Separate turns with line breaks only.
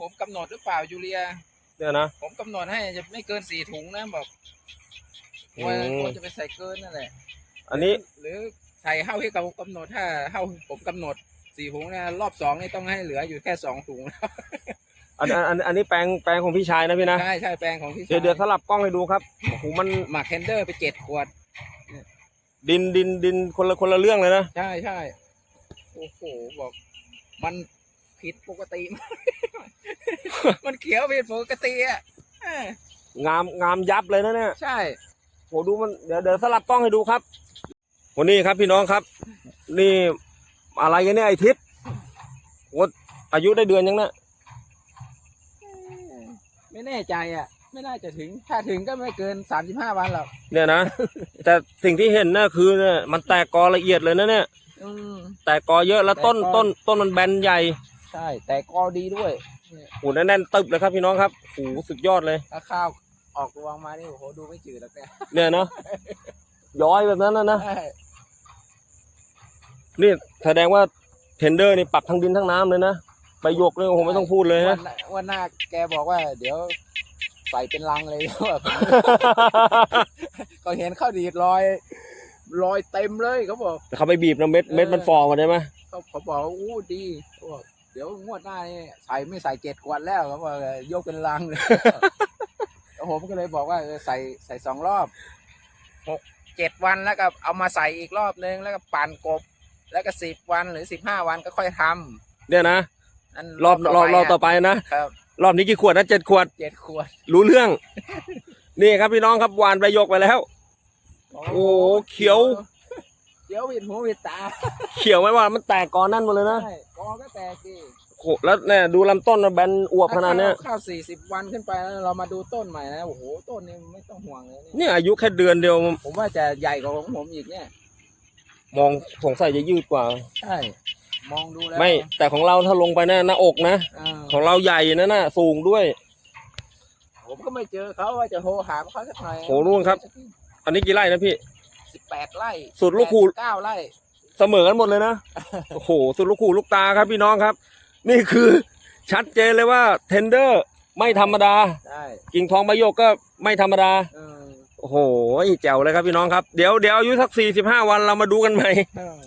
ผมกำหนดหรือเปล่ายูเรีย
เนี่ยนะ
ผมกำหนดให้จะไม่เกินสี่ถุงนะบอก
อืม
ว่าควรจะไปใส่เกินนั่นแหละ
อันนี้
หรือใส่เท่าที่เขากำหนดถ้าเท่าผมกำหนดสี่ถุงเนี่ยรอบสองนี่ต้องให้เหลืออยู่แค่สองถุงแล้ว
อันอันอันอันนี้แปลงแปลงของพี่ชายนะพี่นะ
ใช่ใช่แปลงของพี่
เดี๋ยว
ชาย
เดี๋ยวสลับกล้องให้ดูครับโอ้โหมัน
หมักเคนเดอร์ไปเจ็ดขวด
ดินดินดินคนละคนละเรื่องเลยนะ
ใช่ใช่โอ้โหบอก มัน ผิดปกติมันเขียวผิดปกติอะเอองา
มงามยับเลยนะเนี่ย
ใช่
โหดูมันเดี๋ยวเดี๋ยวสลับกล้องให้ดูครับวันนี้ครับพี่น้องครับ นี่อะไรกันเนี่ยไอทิศโอ้อายุได้เดือนยังนะ
ไม่แน่ใจอะ ไม่น่าจะถึง ถ้าถึงก็ไม่เกินสามสิบห้าวันหรอก
เนี่ยนะแต่สิ่งที่เห็นน่ะคือเนี่ยมันแตกกอละเอียดเลยนะเนี่ย
อืม
แตกกอเยอะแล้วต้น
แตกกอ
ต้นต้นมันแบนใหญ่
ใช่ แต่กอดีด้วยเนี่ย
โหแน่นๆตึบเลยครับพี่น้องครับโหสุดยอดเลย
ถ้าข้าวออกรวงมานี่โอ้โหดูไม่จืดแล้วแต่
เนี่ยเนาะย้อยแบบนั้นนะนะ
ใช่
นี่แสดงว่าเทนเดอร์นี่ปรับทั้งดินทั้งน้ำเลยนะไปยกเลยโอ้โหไม่ต้องพูดเลย
วั
นะ
นหน้าวันหน้าแกบอกว่า เดี๋ยวใส่เป็นลังเลยก็เห็นข้าวดีดลอยลอยเต็มเลยเขาบอก
เขาไปบีบนะเม็ดเม็ดมันฟอมาได้ไหม
เขาเขาบอกว่าอู้ดีเขาบอกเดี๋ยวงวดหน้านี่ใส่ไม่ใส่เจ็ดขวดแล้วเขาบอกยกเป็นลังเลยแล้วผมก็เลยบอกว่าเออใส่ใส่สองรอบหกเจ็ดวันแล้วก็เอามาใส่อีกรอบนึงแล้วก็ปั่นกบ แล้วก็สิบวันหรือสิบห้าวันก็ค่อยทำ
เนี่ยนะ
นั่น
รอบรอบรอบต่อ
ไป
ไปนะ
ครับ
รอบนี้กี่ขวดนะเจ็ดขวด
เจ็ดขวด
รู้เรื่อง นี่ครับพี่น้องครับหวานไปยกไปแล้ว โอ้โหเขียว
เขียววิดหูวิดตา
เขียวไหมว่ามันแตกกอนั่นหมดเลยนะ
ใช่กอก็แตกดิ
โอ้โหแล้วเนี่ยดูลำต้นนะแบนอวบขนาดเนี้ย
ถ้ข้าวสี่สิบวันขึ้นไปแล้วเรามาดูต้นใหม่นะโอ้โหต้นนี้ไม่ต้องห่วงเลยนี่
เนี่ยอายุแค่เดือนเดียว
ผมว่าจะใหญ่กว่าของผมอีกเนี่ย
มองสงสัยจะยืดกว่า
ใช่ มองดูแล้ว
ไม่แต่ของเราถ้าลงไปนะหน้าอกนะ
เออ
ของเราใหญ่นะน่ะสูงด้วย
ผมก็ไม่เจอเขาว่าจะโทรหาเขาสักหน่อย
โหนู่นครับ อันนี้กี่ไร่นะพี่
สิบแปดไร่
สุดลูกคูณ
เก้าไร่
เสมอกันหมดเลยนะ โอ้โห สุดลูกขู่ลูกตาครับพี่น้องครับ นี่คือชัดเจนเลยว่าเทนเดอร์ไม่ธรรมดา
ใช่
กิ่งทองใบโยกก็ไม่ธรรมดา
เออ
โอ้โหแจ๋วเลยครับพี่น้องครับ เดี๋ยวเดี๋ยวอายุสักสี่สิบห้าวันเรามาดูกันใหม่
เออ